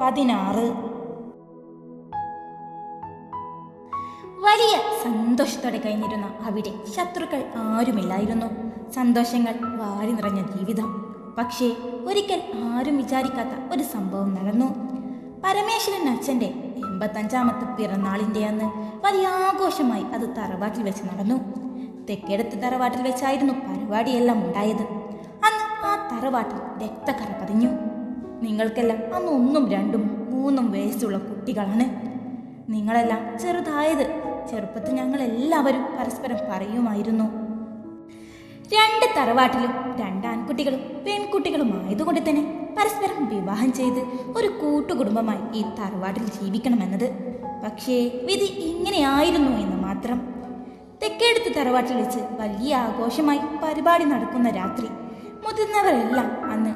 പതിനാറ്. വലിയ സന്തോഷത്തോടെ കഴിഞ്ഞിരുന്ന അവിടെ ശത്രുക്കൾ ആരുമില്ലായിരുന്നു. സന്തോഷങ്ങൾ വാരി നിറഞ്ഞ ജീവിതം. പക്ഷേ ഒരിക്കൽ ആരും വിചാരിക്കാത്ത ഒരു സംഭവം നടന്നു. പരമേശ്വരൻ അച്ഛന്റെ എൺപത്തഞ്ചാമത്തെ പിറന്നാളിന്റെ അന്ന് വലിയ ആഘോഷമായി അത് തറവാട്ടിൽ വെച്ച് നടന്നു. തെക്കേടത്ത് തറവാട്ടിൽ വെച്ചായിരുന്നു പരിപാടിയെല്ലാം ഉണ്ടായത്. അന്ന് ആ തറവാട്ടിൽ രക്തക്കറ പതിഞ്ഞു. നിങ്ങൾക്കെല്ലാം അന്ന് ഒന്നും രണ്ടും മൂന്നും വയസ്സുള്ള കുട്ടികളാണ്. നിങ്ങളെല്ലാം ചെറുതായത് ചെറുപ്പത്തിൽ ഞങ്ങൾ എല്ലാവരും പരസ്പരം പറയുമായിരുന്നു. രണ്ട് തറവാട്ടിലും രണ്ട് ആൺകുട്ടികളും പെൺകുട്ടികളും ആയതുകൊണ്ട് തന്നെ പരസ്പരം വിവാഹം ചെയ്ത് ഒരു കൂട്ടുകുടുംബമായി ഈ തറവാട്ടിൽ ജീവിക്കണമെന്നത്. പക്ഷേ വിധി ഇങ്ങനെയായിരുന്നു എന്ന് മാത്രം. തെക്കേടുത്ത് തറവാട്ടിൽ വെച്ച് വലിയ ആഘോഷമായി പരിപാടി നടക്കുന്ന രാത്രി മുതിർന്നവരെല്ലാം അന്ന്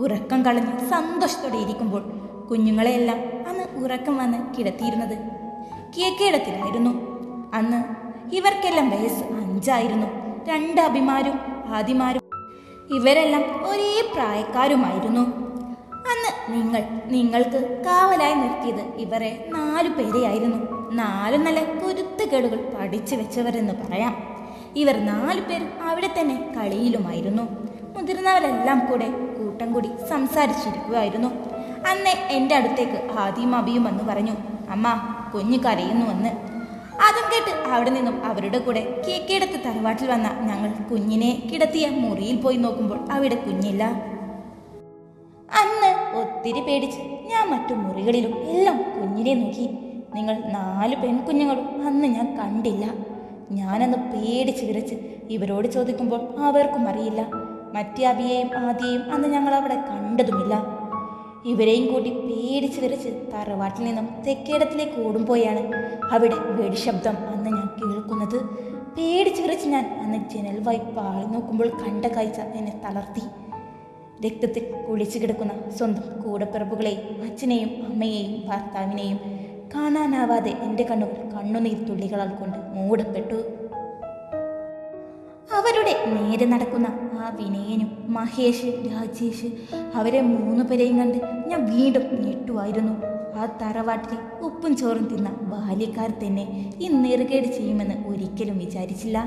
ഉറക്കം കളഞ്ഞ് സന്തോഷത്തോടെ ഇരിക്കുമ്പോൾ കുഞ്ഞുങ്ങളെയെല്ലാം അന്ന് ഉറക്കം വന്ന് കിടത്തിയിരുന്നത് കിഴക്കേടത്തിലായിരുന്നു. അന്ന് ഇവർക്കെല്ലാം വയസ്സ് അഞ്ചായിരുന്നു. രണ്ട് അഭിമാരും ആദിമാരും ഇവരെല്ലാം ഒരേ പ്രായക്കാരുമായിരുന്നു. അന്ന് നിങ്ങൾ നിങ്ങൾക്ക് കാവലായി നിർത്തിയത് ഇവരെ നാലു പേരെയായിരുന്നു. നാലു നല്ല കുരുത്തുകേടുകൾ പഠിച്ചു വെച്ചവരെന്ന് പറയാം. ഇവർ നാലു പേരും അവിടെ തന്നെ കളിയിലുമായിരുന്നു. മുതിർന്നവരെല്ലാം കൂടെ കൂട്ടം കൂടി സംസാരിച്ചിരിക്കുകയായിരുന്നു അന്ന് എന്റെ അടുത്തേക്ക് ആദ്യം അബിയും വന്ന് പറഞ്ഞു അമ്മ കുഞ്ഞു കരയുന്നുവെന്ന്. അതും കേട്ട് അവിടെ നിന്നും അവരുടെ കൂടെ കേക്കേടത്ത് തറവാട്ടിൽ വന്ന ഞങ്ങൾ കുഞ്ഞിനെ കിടത്തിയ മുറിയിൽ പോയി നോക്കുമ്പോൾ അവിടെ കുഞ്ഞില്ല. അന്ന് ഒത്തിരി പേടിച്ച് ഞാൻ മറ്റു മുറികളിലും എല്ലാം കുഞ്ഞിനെ നോക്കി. നിങ്ങൾ നാല് പെൺകുഞ്ഞുങ്ങളും അന്ന് ഞാൻ കണ്ടില്ല. ഞാനന്ന് പേടിച്ച് വിറച്ച് ഇവരോട് ചോദിക്കുമ്പോൾ അവർക്കും അറിയില്ല. മറ്റേ അബിയെയും ആദ്യയും അന്ന് ഞങ്ങൾ അവിടെ കണ്ടതുമില്ല. ഇവരെയും കൂട്ടി പേടിച്ച് വിറച്ച് തറവാട്ടിൽ നിന്നും തെക്കേടത്തിലേക്ക് ഓടുമ്പോയാണ് അവിടെ വെടിശബ്ദം അന്ന് ഞാൻ കേൾക്കുന്നത്. പേടിച്ച് വിറച്ച് ഞാൻ അന്ന് ജനൽ വായി പാളി നോക്കുമ്പോൾ കണ്ട കാഴ്ച എന്നെ തളർത്തി. രക്തത്തിൽ കുളിച്ചു കിടക്കുന്ന സ്വന്തം കൂടപ്പിറപ്പുകളെ അച്ഛനെയും അമ്മയെയും ഭർത്താവിനെയും കാണാനാവാതെ എന്റെ കണ്ണുകൾ കണ്ണുനീർ തുള്ളികളാൽ കൊണ്ട് മൂടപ്പെട്ടു. അവരുടെ നേരെ നടക്കുന്ന ആ വിനയനും മഹേഷ് രാജേഷ് അവരെ മൂന്ന് പേരെയും കണ്ട് ഞാൻ വീണ്ടും ഞെട്ടുമായിരുന്നു. ആ തറവാട്ടിലെ ഉപ്പും ചോറും തിന്ന ബാല്യക്കാർ തന്നെ ഈ നെറുകേട് ചെയ്യുമെന്ന് ഒരിക്കലും വിചാരിച്ചില്ല.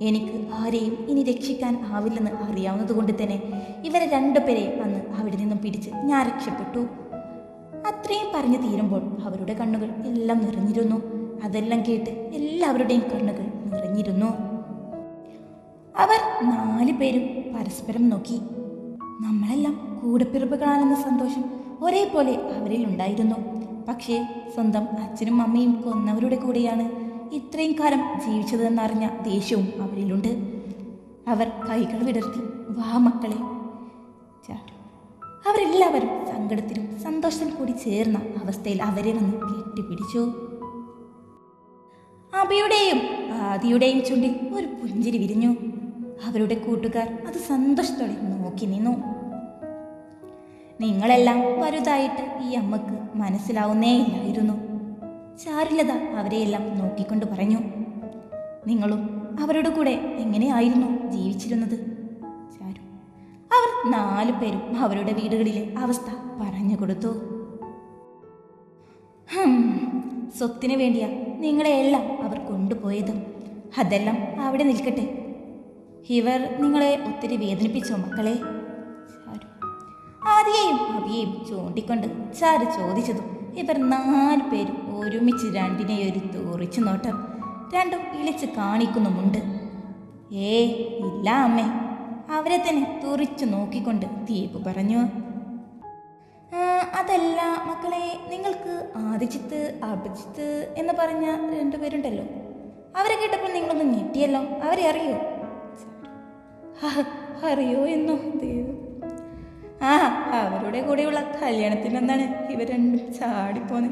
എനിക്ക് ആരെയും ഇനി രക്ഷിക്കാൻ ആവില്ലെന്ന് അറിയാവുന്നതുകൊണ്ട് തന്നെ ഇവരെ രണ്ടുപേരെയും അന്ന് അവിടെ നിന്നും പിടിച്ച് ഞാൻ രക്ഷപ്പെട്ടു. അത്രയും പറഞ്ഞു തീരുമ്പോൾ അവരുടെ കണ്ണുകൾ എല്ലാം നിറഞ്ഞിരുന്നു. അതെല്ലാം കേട്ട് എല്ലാവരുടെയും കണ്ണുകൾ നിറഞ്ഞിരുന്നു. അവർ നാല് പേരും പരസ്പരം നോക്കി. നമ്മളെല്ലാം കൂടപ്പിറപ്പുകളാണെന്ന സന്തോഷം ഒരേപോലെ അവരിൽ ഉണ്ടായിരുന്നു. പക്ഷേ സ്വന്തം അച്ഛനും അമ്മയും കൊന്നവരുടെ കൂടെയാണ് ഇത്രയും കാലം ജീവിച്ചതെന്നറിഞ്ഞ ദേഷ്യവും അവരിലുണ്ട്. അവർ കൈകൾ വിടർത്തി വാ മക്കളെ. അവരെല്ലാവരും സങ്കടത്തിലും സന്തോഷത്തിലും കൂടി ചേർന്ന അവസ്ഥയിൽ അവരെ വന്ന് കെട്ടിപ്പിടിച്ചു. അബിയുടെയും ആദിയുടെയും ചുണ്ടിൽ ഒരു പുഞ്ചിരി വിരിഞ്ഞു. അവരുടെ കൂട്ടുകാർ അത് സന്തോഷത്തോടെ നോക്കി നിന്നു. നിങ്ങളെല്ലാം വലുതായിട്ട് ഈ അമ്മയ്ക്ക് മനസ്സിലാവുന്നേ ഇല്ലായിരുന്നു. ചാരുലത അവരെയെല്ലാം നോക്കിക്കൊണ്ട് പറഞ്ഞു നിങ്ങളും അവരുടെ കൂടെ എങ്ങനെയായിരുന്നു ജീവിച്ചിരുന്നത്? ചാരു അവർ നാലു പേരും അവരുടെ വീടുകളിലെ അവസ്ഥ പറഞ്ഞു കൊടുത്തു. സ്വത്തിനു വേണ്ടിയാ നിങ്ങളെയെല്ലാം അവർ കൊണ്ടുപോയത്. അതെല്ലാം അവിടെ നിൽക്കട്ടെ. ഇവർ നിങ്ങളെ ഒത്തിരി വേദനിപ്പിച്ചോ മക്കളെ? ആദിയെയും അബിയെയും ചൂണ്ടിക്കൊണ്ട് ചാരു ചോദിച്ചതും ഇവർ നാല് പേരും ഒരുമിച്ച് രണ്ടിനെ ഒരു തോറിച്ചു നോട്ടം രണ്ടും ഇളിച്ച് കാണിക്കുന്നുമുണ്ട്. ഏ ഇല്ല അമ്മേ. അവരെ തന്നെ തുറിച്ചു നോക്കിക്കൊണ്ട് ദീപ് പറഞ്ഞു. അതല്ല മക്കളെ നിങ്ങൾക്ക് ആദിജിത്ത് അഭിജിത്ത് എന്ന് പറഞ്ഞ രണ്ടുപേരുണ്ടല്ലോ. അവരെ കേട്ടപ്പോൾ നിങ്ങളൊന്ന് ഞെട്ടിയല്ലോ. അവരെ അറിയോ? "ഹ, അറിയോ എന്നോ? ദൈവം. ആ അവരുടെ കൂടെയുള്ള കല്യാണത്തിനെന്നാണ് ഇവർ രണ്ടും ചാടിപ്പോന്ന്?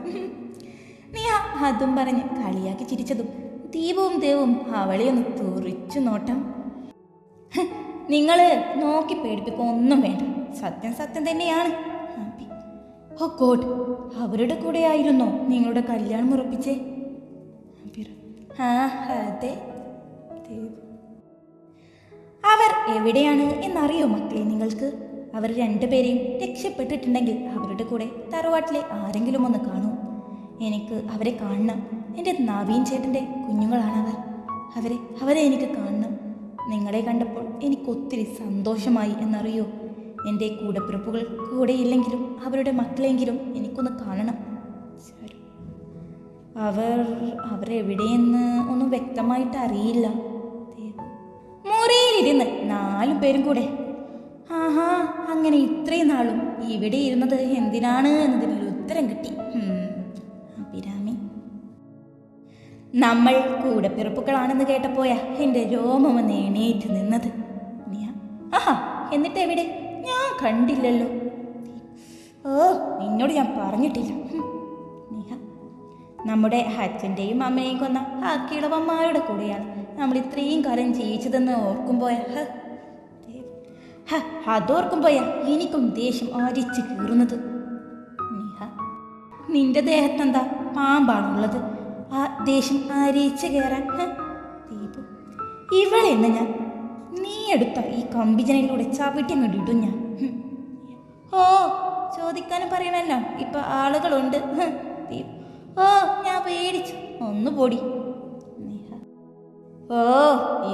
നീ അതും പറഞ്ഞ് കളിയാക്കി ചിരിച്ചതും ദീപവും ദേവും അവളെ ഒന്ന് തുറിച്ചു നോട്ടം. നിങ്ങൾ നോക്കി പേടിപ്പിക്കുക ഒന്നും വേണ്ട. സത്യം സത്യം തന്നെയാണ്. Oh god. അവരുടെ കൂടെ ആയിരുന്നോ നിങ്ങളുടെ കല്യാണം ഉറപ്പിച്ചേ. ആ അതെ. ദേവ്. അവർ എവിടെയാണ് എന്നറിയോ മക്കളെ നിങ്ങൾക്ക്? അവർ രണ്ടുപേരെയും രക്ഷപ്പെട്ടിട്ടുണ്ടെങ്കിൽ അവരുടെ കൂടെ തറവാട്ടിലെ ആരെങ്കിലും ഒന്ന് കാണൂ. എനിക്ക് അവരെ കാണണം. എന്റെ നവീൻ ചേട്ടന്റെ കുഞ്ഞുങ്ങളാണവർ. അവരെ അവരെ എനിക്ക് കാണണം. നിങ്ങളെ കണ്ടപ്പോൾ എനിക്ക് ഒത്തിരി സന്തോഷമായി എന്നറിയോ? എന്റെ കൂടപ്പിറപ്പുകൾ കൂടെയില്ലെങ്കിലും അവരുടെ മക്കളെങ്കിലും എനിക്കൊന്ന് കാണണം. അവർ അവരെവിടെയെന്ന് ഒന്നും വ്യക്തമായിട്ട് അറിയില്ല. മുറിയിലിരുന്ന് നാലും പേരും കൂടെ. ആഹാ അങ്ങനെ ഇത്രയും നാളും ഇവിടെ ഇരുന്നത് എന്തിനാണ് എന്നതിൽ ഉത്തരം കിട്ടി. അഭിരാമി. നമ്മൾ കൂടെ പിറപ്പുക്കളാണെന്ന് കേട്ടപ്പോയാ എന്റെ രോമം എണീറ്റ് നിന്നത്. ആഹാ എന്നിട്ട് എവിടെ? ഞാൻ കണ്ടില്ലല്ലോ. ഓ നിന്നോട് ഞാൻ പറഞ്ഞിട്ടില്ല. നമ്മുടെ അച്ഛന്റെയും അമ്മയെയും കൊന്ന ആ കിളവന്മാരുടെ കൂടെയാണ് നമ്മൾ ഇത്രയും കാലം ജീവിച്ചതെന്ന് ഓർക്കുമ്പോ ഹ, ഹ, അതോർക്കുമ്പോയാ എനിക്കും ദേഷ്യം അരിച്ച് കീറുന്നത് നീഹ നിന്റെ ദേഹത്തെന്താ പാമ്പാണുള്ളത് ആ ദേഷ്യം അരിച്ച് കയറാൻ ദീപു ഇവളെന്ന് ഞാൻ നീ എടുത്ത ഈ കമ്പിജനയിലൂടെ ചവിട്ടി അങ്ങോട്ട് ഞാൻ. ഓ ചോദിക്കാനും പറയണല്ലോ ഇപ്പൊ ആളുകളുണ്ട് ദീപ്. ഓ ഞാൻ പേടിച്ചു ഒന്ന് പൊടി. ഓ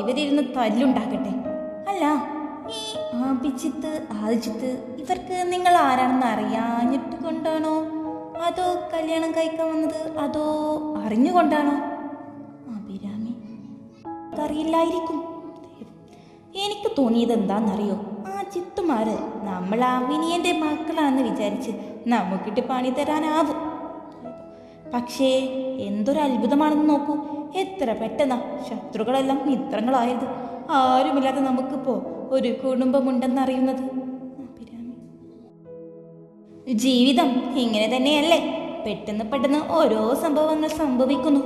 ഇവരിരുന്ന് തല്ലുണ്ടാക്കട്ടെ. അല്ല ഈ ആഭിജിത്ത് ആദിജിത്ത് ഇവർക്ക് നിങ്ങൾ ആരാണെന്ന് അറിയാഞ്ഞിട്ട് കൊണ്ടാണോ അതോ കല്യാണം കഴിക്കാൻ വന്നത് അതോ അറിഞ്ഞുകൊണ്ടാണോ? അഭിരാമി അറിയില്ലായിരിക്കും എനിക്ക് തോന്നിയത് എന്താണെന്നറിയോ? ആ ചിത്തുമാര് നമ്മൾ ആ വിനിയന്റെ മക്കളാണെന്ന് വിചാരിച്ച് നമുക്കിട്ട് പണി തരാനാവും. പക്ഷേ എന്തൊരു അത്ഭുതമാണെന്ന് നോക്കൂ. എത്ര പെട്ടെന്നാ? ശത്രുക്കളെല്ലാം മിത്രങ്ങളായത് ആരുമില്ലാതെ നമുക്കിപ്പോ ഒരു കുടുംബമുണ്ടെന്നറിയുന്നത്? ജീവിതം ഇങ്ങനെ തന്നെയല്ലേ? പെട്ടെന്ന് പെട്ടെന്ന് ഓരോ സംഭവങ്ങൾ സംഭവിക്കുന്നു.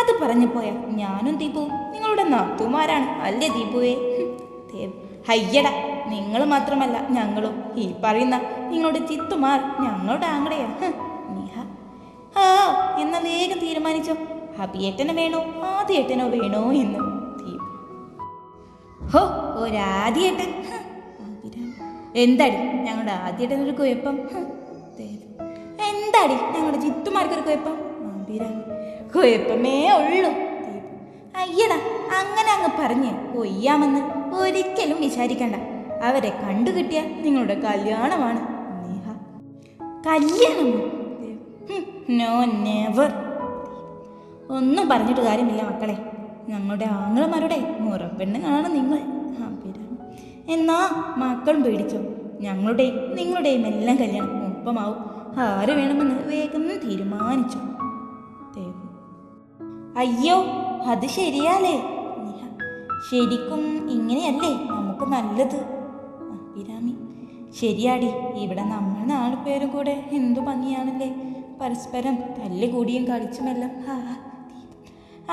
അത് പറഞ്ഞു പോയാ ഞാനും ദീപു നിങ്ങളുടെ നാത്തുമാരാണ്. അല്ലേ ദീപുവേ? ദേവ് ഹയ്യട നിങ്ങൾ മാത്രമല്ല ഞങ്ങളും. ഈ പറയുന്ന നിങ്ങളുടെ ചിത്തുമാർ ഞങ്ങളുടെ ആങ്ങളെയാ. ആ എന്നാ വേഗം തീരുമാനിച്ചോ. അഭിയേട്ടനെ വേണോ? ആദ്യേട്ടനോ വേണോ എന്ന് ഹോ ഒരാദ്യേട്ടൻ എന്താടി ഞങ്ങളുടെ ആദ്യേട്ടനൊരു കുഴപ്പം. എന്താടി ഞങ്ങളുടെ ചിത്തുമാർക്കൊരു കുഴപ്പം? കുഴപ്പമേ ഉള്ളൂ അയ്യട അങ്ങനെ അങ്ങ് പറഞ്ഞ് കൊയ്യാമെന്ന് ഒരിക്കലും വിചാരിക്കണ്ട. അവരെ കണ്ടുകിട്ടിയ നിങ്ങളുടെ കല്യാണമാണ് നേഹ. കല്യാണമോ? നോ നെവർ ഒന്നും പറഞ്ഞിട്ട് കാര്യമില്ല മക്കളെ. ഞങ്ങളുടെ ആങ്ങളമാരുടെ മുറപ്പെണ്ണുങ്ങളാണ് നിങ്ങൾ. എന്നാ മക്കളും പേടിച്ചോ? ഞങ്ങളുടെയും നിങ്ങളുടെയും എല്ലാം കല്യാണം ഒപ്പമാവും. ആര് വേണമെന്ന് വേഗം തീരുമാനിച്ചു? ദേവു. അയ്യോ അത് ശരിയാലേ. ശരിക്കും ഇങ്ങനെയല്ലേ? നമുക്ക് നല്ലത്. അഭിരാമി ശരിയാടി. ഇവിടെ നമ്മൾ നാല് പേരും കൂടെ എന്തു ഭംഗിയാണല്ലേ? പരസ്പരം തല്ലുകൂടിയും കളിച്ചുമെല്ലാം. ആ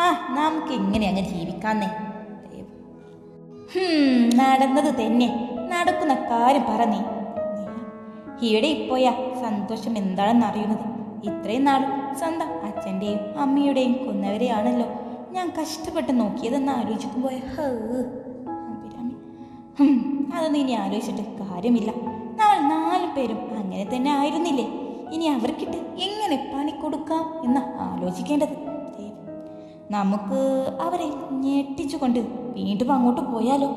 ആ നമുക്ക് ഇങ്ങനെ അങ്ങ് ജീവിക്കാന്നേ നടന്നത് തന്നെ. നടക്കുന്ന കാര്യം പറഞ്ഞേ ഇവിടെ ഇപ്പോയാ സന്തോഷം എന്താണെന്ന് അറിയുന്നത്? ഇത്രയും നാളും സ്വന്തം അച്ഛന്റെയും അമ്മയുടെയും കൊന്നവരെയാണല്ലോ ഞാൻ കഷ്ടപ്പെട്ട് നോക്കിയതെന്ന് ആലോചിക്കുമ്പോൾ പോയ. ഹും, അതൊന്നും ഇനി ആലോചിച്ചിട്ട് കാര്യമില്ല. നമ്മൾ നാലു പേരും അങ്ങനെ തന്നെ ആയിരുന്നില്ലേ? ഇനി അവർക്കിട്ട് എങ്ങനെ പണി കൊടുക്കാം എന്ന് ആലോചിക്കേണ്ടത്. നമുക്ക് അവരെ ഞെട്ടിച്ചുകൊണ്ട് വീണ്ടും അങ്ങോട്ട് പോയാലോ?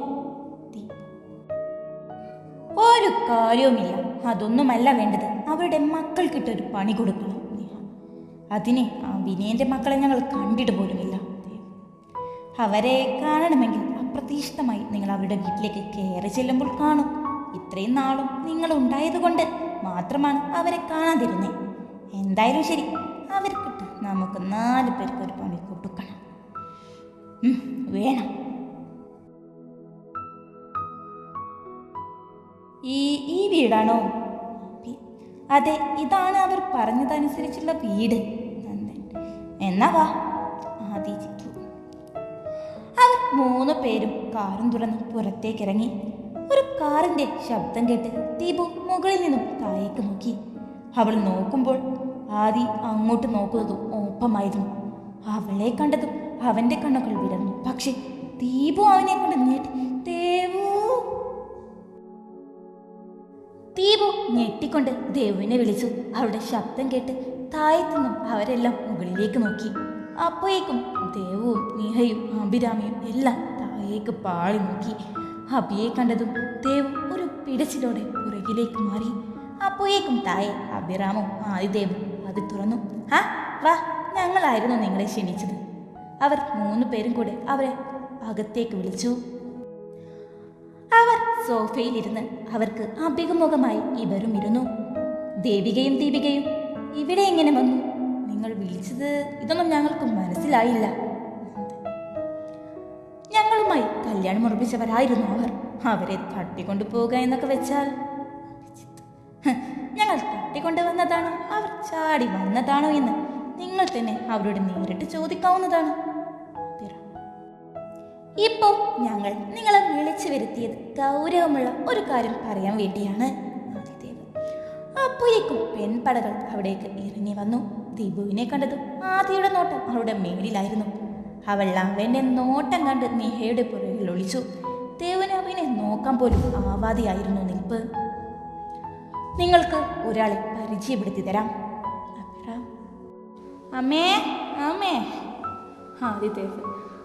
ഒരു കാര്യവുമില്ല. അതൊന്നുമല്ല വേണ്ടത്. അവരുടെ മക്കൾക്കിട്ടൊരു പണി കൊടുക്കണം. അതിനെ ആ വിനയന്റെ മക്കളെ ഞങ്ങൾ കണ്ടിട്ട് പോലുമില്ല. അവരെ കാണണമെങ്കിൽ അപ്രതീക്ഷിതമായി നിങ്ങൾ അവരുടെ വീട്ടിലേക്ക് കയറി ചെല്ലുമ്പോൾ കാണും. ഇത്രയും നാളും നിങ്ങൾ ഉണ്ടായതുകൊണ്ട് മാത്രമാണ് അവരെ കാണാതിരുന്നത് എന്തായാലും ശരി. അവർക്കിട്ട് നമുക്ക് നാല് പേർക്ക് ഒരു വേണം. ഈ ഈ വീടാണോ? അതെ ഇതാണ് അവർ പറഞ്ഞതനുസരിച്ചുള്ള വീട് എന്നാ വാ അവർ മൂന്ന് പേരും കാറും തുറന്ന് പുറത്തേക്ക് ഇറങ്ങി ഒരു കാറിന്റെ ശബ്ദം കേട്ട് ദീപു മുകളിൽ നിന്നും താഴേക്ക് നോക്കി. അവൾ നോക്കുമ്പോൾ ആദി അങ്ങോട്ട് നോക്കുന്നതും ഒപ്പമായിരുന്നു അവളെ കണ്ടതും അവന്റെ കണ്ണുകൾ വിടർന്നു. പക്ഷെ ദീപു അവനെ കൊണ്ട് ഞെട്ടി. ദേവു. ഞെട്ടിക്കൊണ്ട് ദേവുവിനെ വിളിച്ചു. അവരുടെ ശബ്ദം കേട്ട് താഴത്തുനിന്നും അവരെല്ലാം മുകളിലേക്ക് നോക്കി. അപ്പോഴേക്കും ദേവുവും നീഹയും അഭിരാമിയും എല്ലാം താഴേക്ക് പാളി നോക്കി. അബിയെ കണ്ടതും ദേവ് ഒരു പിടച്ചിലോടെ പുറകിലേക്ക് മാറി. അപ്പോഴേക്കും തായ അഭിരാമും ആദിദേവും അത് തുറന്നു. ആ വാ. ഞങ്ങളായിരുന്നു നിങ്ങളെ ക്ഷണിച്ചത്. അവർ മൂന്ന് പേരും കൂടെ അവരെ അകത്തേക്ക് വിളിച്ചു. അവർ സോഫയിലിരുന്ന് അവർക്ക് അഭിമുഖമായി ഇവരും ഇരുന്നു ദേവികയും ദീപികയും ഇവിടെ എങ്ങനെ വന്നു? നിങ്ങൾ വിളിച്ചത് ഇതൊന്നും ഞങ്ങൾക്ക് മനസ്സിലായില്ല. ഞങ്ങളുമായി കല്യാണം ഉറപ്പിച്ചവരായിരുന്നു അവർ. അവരെ തട്ടിക്കൊണ്ടു പോവുക എന്നൊക്കെ വെച്ചാൽ ഞങ്ങൾ തട്ടിക്കൊണ്ടു വന്നതാണോ അവർ ചാടി വന്നതാണോ എന്ന് നിങ്ങൾ തന്നെ അവരോട് നേരിട്ട് ചോദിക്കാവുന്നതാണ്. ഇപ്പോ ഞങ്ങൾ നിങ്ങളെ വിളിച്ചു വരുത്തിയത് ഗൗരവമുള്ള ഒരു കാര്യം പറയാൻ വേണ്ടിയാണ്. ആദിദേവ് അപ്പോഴേക്കും പെൺപടകൾ അവിടേക്ക് ഇറങ്ങി വന്നു. ദീപുവിനെ കണ്ടത് ആദിയുടെ നോട്ടം അവളുടെ മേലിലായിരുന്നു. അവൾ അവന്റെ നോട്ടം കണ്ട് നിഹയുടെ പുറകിൽ ഒളിച്ചു. ദേവന് അവനെ നോക്കാൻ പോലും ആവാതെയായിരുന്നു നിൽപ്പ്. നിങ്ങൾക്ക് ഒരാളെ പരിചയപ്പെടുത്തി തരാം. അമ്മേ അമ്മേ. ആദിദേവ്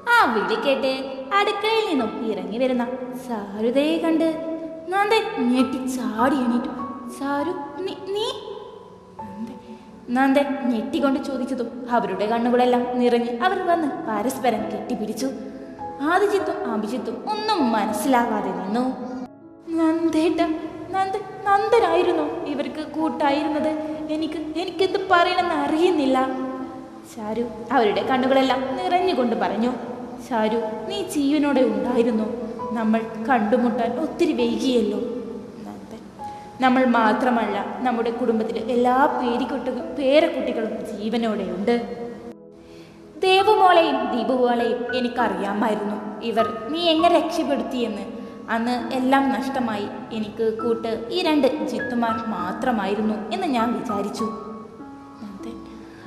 ആ വിളി കേട്ട് അടുക്കളയിൽ നിന്നും ഇറങ്ങി വരുന്ന സാരുതയെ കണ്ട് നന്ദൻ ഞെട്ടി ചാടി എണീറ്റു. സാരു നീ നന്ദൻ ഞെട്ടിക്കൊണ്ട് ചോദിച്ചതും അവരുടെ കണ്ണുകളെല്ലാം നിറഞ്ഞ് അവർ വന്ന് പരസ്പരം കെട്ടിപ്പിടിച്ചു. ആദിജിത്തും അഭിജിത്തും ഒന്നും മനസ്സിലാവാതെ നിന്നു. നന്ദേട്ട നന്ദ നന്ദനായിരുന്നു ഇവർക്ക് കൂട്ടായിരുന്നത്. എനിക്ക് എനിക്കെന്ത് പറയണമെന്ന് അറിയുന്നില്ല. ചാരു അവരുടെ കണ്ണുകളെല്ലാം നിറഞ്ഞുകൊണ്ട് പറഞ്ഞു. ശാരു നീ ജീവനോടെ ഉണ്ടായിരുന്നു. നമ്മൾ കണ്ടുമുട്ടാൻ ഒത്തിരി വൈകിയല്ലോ. നമ്മൾ മാത്രമല്ല നമ്മുടെ കുടുംബത്തിലെ എല്ലാ പേരിക്കുട്ട പേരക്കുട്ടികളും ജീവനോടെയുണ്ട്. ദേവുമോളെയും ദീപുമോളെയും എനിക്കറിയാമായിരുന്നു. ഇവർ നീ എങ്ങനെ രക്ഷപ്പെടുത്തിയെന്ന്. അന്ന് എല്ലാം നഷ്ടമായി. എനിക്ക് കൂട്ട് ഈ രണ്ട് ജിത്തുമാർ മാത്രമായിരുന്നു എന്ന് ഞാൻ വിചാരിച്ചു.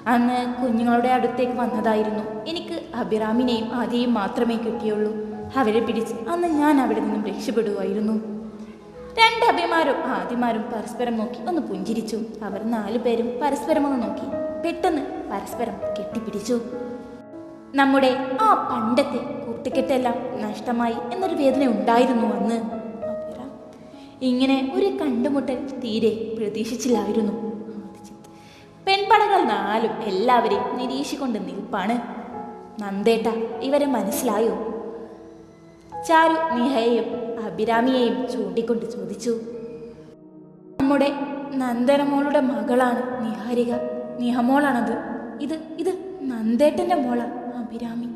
അന്ന് കുഞ്ഞുങ്ങളുടെ അടുത്തേക്ക് വന്നതായിരുന്നു. എനിക്ക് അഭിറാമിനെയും ആദിയെയും മാത്രമേ കിട്ടിയുള്ളൂ. അവരെ പിടിച്ച് അന്ന് ഞാൻ അവിടെ നിന്നും രക്ഷപ്പെടുകയായിരുന്നു. രണ്ട് അഭിമാരും ആദിമാരും പരസ്പരം നോക്കി ഒന്ന് പുഞ്ചിരിച്ചു. അവർ നാലുപേരും പരസ്പരം ഒന്ന് നോക്കി. പെട്ടെന്ന് പരസ്പരം കെട്ടിപ്പിടിച്ചു. നമ്മുടെ ആ പണ്ടത്തെ കൂട്ടുകെട്ടെല്ലാം നഷ്ടമായി എന്നൊരു വേദന ഉണ്ടായിരുന്നു അന്ന്. ഇങ്ങനെ ഒരു കണ്ടുമുട്ടൽ തീരെ പ്രതീക്ഷിച്ചില്ലായിരുന്നു. പെൺപടകൾ നാലും എല്ലാവരെയും നിരീക്ഷിക്കൊണ്ട് നിൽപ്പാണ്. നന്ദേട്ട ഇവരെ മനസ്സിലായോ? ചാരു നിഹയെയും അഭിരാമിയെയും ചൂണ്ടിക്കൊണ്ട് ചോദിച്ചു. നമ്മുടെ നന്ദനമോളുടെ മകളാണ് നിഹാരിക. നിഹമോളാണത്. ഇത് ഇത് നന്ദേട്ടന്റെ മോളാ അഭിരാമി.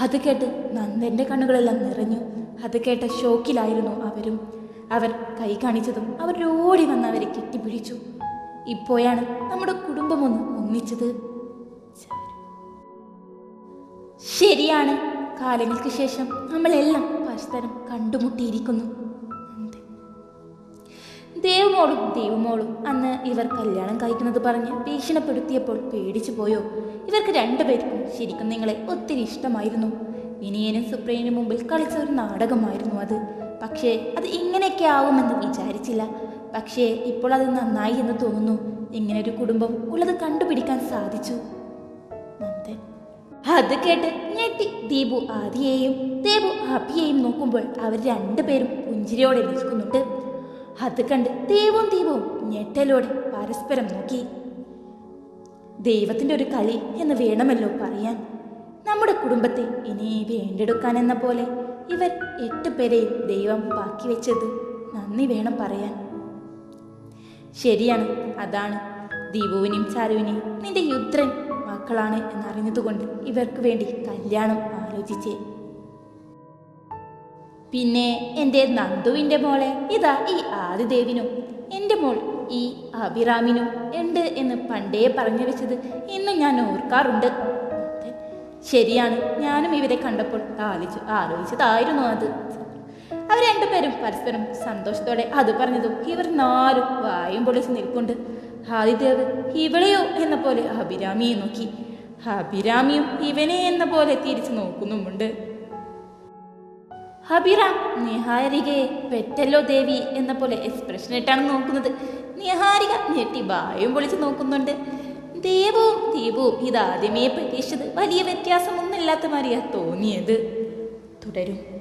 അത് കേട്ട് നന്ദന്റെ കണ്ണുകളെല്ലാം നിറഞ്ഞു. അത് കേട്ട ഷോക്കിലായിരുന്നു അവരും. അവർ കൈ കാണിച്ചതും അവരോടി വന്ന് അവരെ കെട്ടിപ്പിടിച്ചു. ഇപ്പോഴാണ് നമ്മുടെ കുടുംബമൊന്ന് ഒന്നിച്ചത്. ശരിയാണ്. കാലങ്ങൾക്ക് ശേഷം നമ്മളെല്ലാം പരസ്പരം കണ്ടുമുട്ടിയിരിക്കുന്നു. ദേവമോളും ദേവമോളും അന്ന് ഇവർ കല്യാണം കഴിക്കുന്നത് പറഞ്ഞ് ഭീഷണപ്പെടുത്തിയപ്പോൾ പേടിച്ചു പോയോ? ഇവർക്ക് രണ്ടുപേർക്കും ശരിക്കും നിങ്ങളെ ഒത്തിരി ഇഷ്ടമായിരുന്നു. വിനയനും സുപ്രീനും മുമ്പിൽ കളിച്ച ഒരു നാടകമായിരുന്നു അത്. പക്ഷേ അത് ഇങ്ങനെയൊക്കെ ആവുമെന്ന് വിചാരിച്ചില്ല. പക്ഷേ ഇപ്പോൾ അത് നന്നായി എന്ന് തോന്നുന്നു. ഇങ്ങനൊരു കുടുംബം ഉള്ളത് കണ്ടുപിടിക്കാൻ സാധിച്ചു. അത് കേട്ട് ഞെട്ടി ദീപു ആദിയെയും ദേവു അഭിയെയും നോക്കുമ്പോൾ അവർ രണ്ടുപേരും പുഞ്ചിരിയോടെ നിൽക്കുന്നുണ്ട് അത് കണ്ട് ദേവും ദീപവും ഞെട്ടലോടെ പരസ്പരം നോക്കി. ദൈവത്തിന്റെ ഒരു കളി എന്ന് വേണമല്ലോ പറയാൻ. നമ്മുടെ കുടുംബത്തെ ഇനി വേണ്ടെടുക്കാൻ എന്ന പോലെ ഇവർ എട്ട് പേരെയും ദൈവം ബാക്കി വെച്ചത് നന്ദി വേണം പറയാൻ. ശരിയാണ് അതാണ്. ദീപുവിനെയും ചാരുവിനെയും നിന്റെ യുദ്രൻ മക്കളാണ് എന്നറിഞ്ഞതുകൊണ്ട് ഇവർക്ക് വേണ്ടി കല്യാണം ആലോചിച്ചേ. പിന്നെ എന്റെ നന്ദുവിന്റെ മോളെ ഇതാ ഈ ആദിദേവിനും എന്റെ മോൾ ഈ അഭിറാമിനും ഉണ്ട് എന്ന് പണ്ടേ പറഞ്ഞു വെച്ചത് ഇന്നും ഞാൻ ഓർക്കാറുണ്ട്. ശരിയാണ് ഞാനും ഇവരെ കണ്ടപ്പോൾ ആലോചിച്ചു ആലോചിച്ചതായിരുന്നു അത്. അവർ രണ്ടുപേരും പരസ്പരം സന്തോഷത്തോടെ അത് പറഞ്ഞതും ഇവർ നാലും വായും പൊളിച്ച് നിൽപ്പുണ്ട്. ആദിദേവ് ഇവളെയോ എന്ന പോലെ അഭിരാമിയെ നോക്കി. അഭിരാമിയും ഇവനെ എന്ന പോലെ തിരിച്ചു നോക്കുന്നുമുണ്ട്. അഭിറാം നിഹാരികയെ പെറ്റല്ലോ ദേവി എന്ന പോലെ എക്സ്പ്രഷൻ ഇട്ടാണ് നോക്കുന്നത്. നിഹാരിക ഞെട്ടി ബായും പൊളിച്ച് നോക്കുന്നുണ്ട്. ദേവവും ദീപവും ഇതാദ്യമേ പ്രതീക്ഷിച്ചത് വലിയ വ്യത്യാസമൊന്നുമില്ലാത്ത മാറിയാ തോന്നിയത്. തുടരും.